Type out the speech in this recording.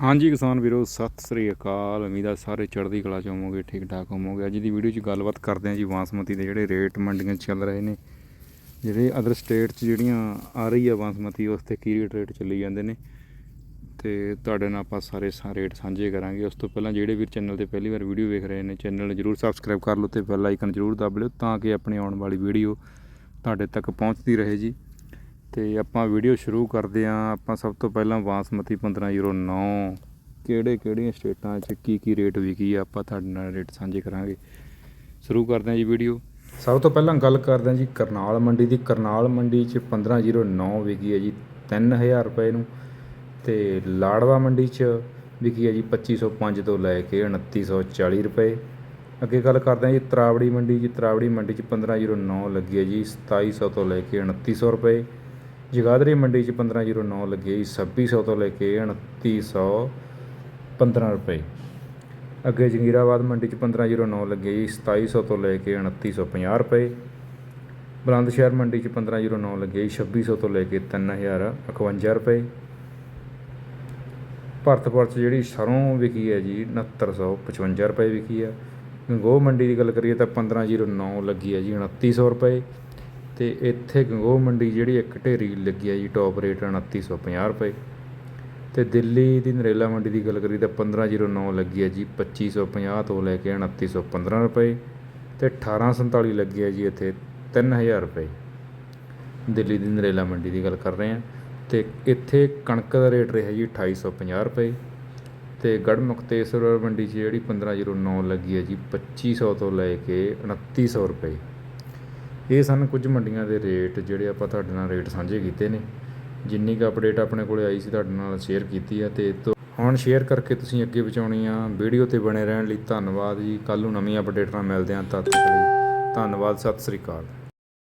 ਹਾਂਜੀ ਕਿਸਾਨ ਵੀਰੋ, ਸਤਿ ਸ੍ਰੀ ਅਕਾਲ। ਉਮੀਦ ਆ ਸਾਰੇ ਚੜ੍ਹਦੀ ਕਲਾ ਚ ਹੋਵੋਗੇ, ਠੀਕ ਠਾਕ ਹੋਵੋਗੇ। ਅੱਜ ਦੀ ਵੀਡੀਓ 'ਚ ਗੱਲਬਾਤ ਕਰਦੇ ਹਾਂ ਜੀ ਬਾਸਮਤੀ ਦੇ ਜਿਹੜੇ ਰੇਟ ਮੰਡੀਆਂ 'ਚ ਚੱਲ ਰਹੇ ਨੇ। ਜਿਹੜੇ ਅਦਰ ਸਟੇਟ 'ਚ ਜਿਹੜੀਆਂ ਆ ਰਹੀ ਆ ਬਾਸਮਤੀ, ਉਸ ਤੇ ਕੀ ਰੇਟ ਰੇਟ ਚੱਲੀ ਜਾਂਦੇ ਨੇ। ਤੇ ਤੁਹਾਡੇ ਨਾਲ ਆਪਾਂ ਸਾਰੇ ਸਾ ਰੇਟ ਸਾਂਝੇ ਕਰਾਂਗੇ। ਉਸ ਤੋਂ ਪਹਿਲਾਂ ਜਿਹੜੇ ਵੀਰ ਚੈਨਲ ਤੇ ਪਹਿਲੀ ਵਾਰ ਵੀਡੀਓ ਵੇਖ ਰਹੇ ਨੇ ਚੈਨਲ ਨੂੰ ਜਰੂਰ ਸਬਸਕ੍ਰਾਈਬ ਕਰ ਲਓ ਤੇ ਬੈਲ ਆਈਕਨ ਜਰੂਰ ਦਬ ਲਿਓ ਤਾਂ ਕਿ ਆਪਣੀ ਆਉਣ ਵਾਲੀ ਵੀਡੀਓ ਤੁਹਾਡੇ ਤੱਕ ਪਹੁੰਚਦੀ ਰਹੇ ਜੀ। ਤੇ ਆਪਾਂ ਵੀਡੀਓ ਸ਼ੁਰੂ ਕਰਦੇ ਆਂ ਆਪਾਂ ਸਭ ਤੋਂ ਪਹਿਲਾਂ ਬਾਸਮਤੀ 1509 ਕਿਹੜੇ ਕਿਹੜੀਆਂ ਸਟੇਟਾਂ 'ਚ ਕੀ ਕੀ ਰੇਟ ਵਿਕੀ ਆ? ਆਪਾਂ ਤੁਹਾਡੇ ਨਾਲ ਰੇਟ ਸਾਂਝੇ ਕਰਾਂਗੇ। ਸ਼ੁਰੂ ਕਰਦੇ ਆਂ ਜੀ ਵੀਡੀਓ ਸਭ ਤੋਂ ਪਹਿਲਾਂ ਗੱਲ ਕਰਦੇ ਆਂ ਜੀ ਕਰਨਾਲ ਮੰਡੀ ਦੀ। ਕਰਨਾਲ ਮੰਡੀ 'ਚ 1509 ਵਿਕੀ ਹੈ ਜੀ 3000 ਰੁਪਏ ਨੂੰ। ਤੇ ਲਾੜਵਾ ਮੰਡੀ 'ਚ ਵਿਕੀ ਹੈ ਜੀ 2505 ਤੋਂ ਲੈ ਕੇ 2940 ਰੁਪਏ। ਅੱਗੇ ਗੱਲ ਕਰਦੇ ਹਾਂ ਜੀ ਤਰਾਵੜੀ ਮੰਡੀ। ਜੀ ਤਰਾਵੜੀ ਮੰਡੀ 'ਚ 1509 ਲੱਗੀ ਹੈ ਜੀ 2700 ਤੋਂ ਲੈ ਕੇ 2900 ਰੁਪਏ। ਜਗਾਦਰੀ ਮੰਡੀ 'ਚ 1509 ਲੱਗੀ ਹੈ ਜੀ 2600 ਤੋਂ ਲੈ ਕੇ 2915 ਰੁਪਏ। ਅੱਗੇ ਜੰਗੀਰਾਬਾਦ ਮੰਡੀ ਚ 1509 ਲੱਗੇ ਜੀ 2700 ਤੋਂ ਲੈ ਕੇ 2950 ਰੁਪਏ। ਬੁਲੰਦਸ਼ਹਿਰ ਮੰਡੀ ਚ 1509 ਲੱਗੇ ਜੀ 2600 ਤੋਂ ਲੈ ਕੇ 3051 ਰੁਪਏ। ਭਰਤਪੁਰ ਚ ਜਿਹੜੀ ਸਰੋਂ ਵਿਕੀ ਹੈ ਜੀ 6955 ਰੁਪਏ ਵਿਕੀ ਆ। ਗੰਗੋਹ ਮੰਡੀ ਦੀ ਗੱਲ ਕਰੀਏ ਤਾਂ 1509 ਲੱਗੀ ਹੈ ਜੀ 2900 ਰੁਪਏ। ਤੇ ਇੱਥੇ ਗੰਗੋਹ ਮੰਡੀ ਜਿਹੜੀ ਇੱਕ ਢੇਰੀ ਲੱਗੀ ਹੈ ਜੀ ਟੌਪ ਰੇਟ 2950 ਰੁਪਏ। ਤੇ ਦਿੱਲੀ ਦੀ ਨਰੇਲਾ ਮੰਡੀ ਦੀ ਗੱਲ ਕਰੀਏ ਤਾਂ 1509 ਲੱਗੀ ਹੈ ਜੀ 2550 ਤੋਂ ਲੈ ਕੇ 2915 ਰੁਪਏ। ਤੇ 1847 ਲੱਗੀ ਹੈ ਜੀ ਇੱਥੇ 3000 ਰੁਪਏ। ਦਿੱਲੀ ਦੀ ਨਰੇਲਾ ਮੰਡੀ ਦੀ ਗੱਲ ਕਰ ਰਹੇ ਹਾਂ ਤੇ ਇੱਥੇ ਕਣਕ ਦਾ ਰੇਟ ਰਿਹਾ ਜੀ 2850 ਰੁਪਏ। ਤੇ ਗੜ੍ਹ ਮੁਕਤੇਸਰ ਮੰਡੀ 'ਚ ਜਿਹੜੀ 1509 ਲੱਗੀ ਹੈ ਜੀ 2500 ਤੋਂ ਲੈ ਕੇ 2900 ਰੁਪਏ। ਇਹ ਸਨ ਕੁਝ ਮੰਡੀਆਂ ਦੇ ਰੇਟ ਜਿਹੜੇ ਆਪਾਂ ਤੁਹਾਡੇ ਨਾਲ ਰੇਟ ਸਾਂਝੇ ਕੀਤੇ ਨੇ। ਜਿੰਨੀ ਕੁ ਅਪਡੇਟ ਆਪਣੇ ਕੋਲੇ ਆਈ ਸੀ ਤੁਹਾਡੇ ਨਾਲ ਸ਼ੇਅਰ ਕੀਤੀ ਆ ਤੇ ਤੋਂ ਹੁਣ ਸ਼ੇਅਰ ਕਰਕੇ ਤੁਸੀਂ ਅੱਗੇ ਪਹੁੰਚਾਉਣੀ ਆ। ਵੀਡੀਓ ਤੇ ਬਣੇ ਰਹਿਣ ਲਈ ਧੰਨਵਾਦ ਜੀ। ਕੱਲ ਨੂੰ ਨਵੀਂ ਅਪਡੇਟ ਨਾਲ ਮਿਲਦੇ ਹਾਂ। ਤਦ ਤੱਕ ਲਈ ਧੰਨਵਾਦ। ਸਤਿ ਸ੍ਰੀ ਅਕਾਲ।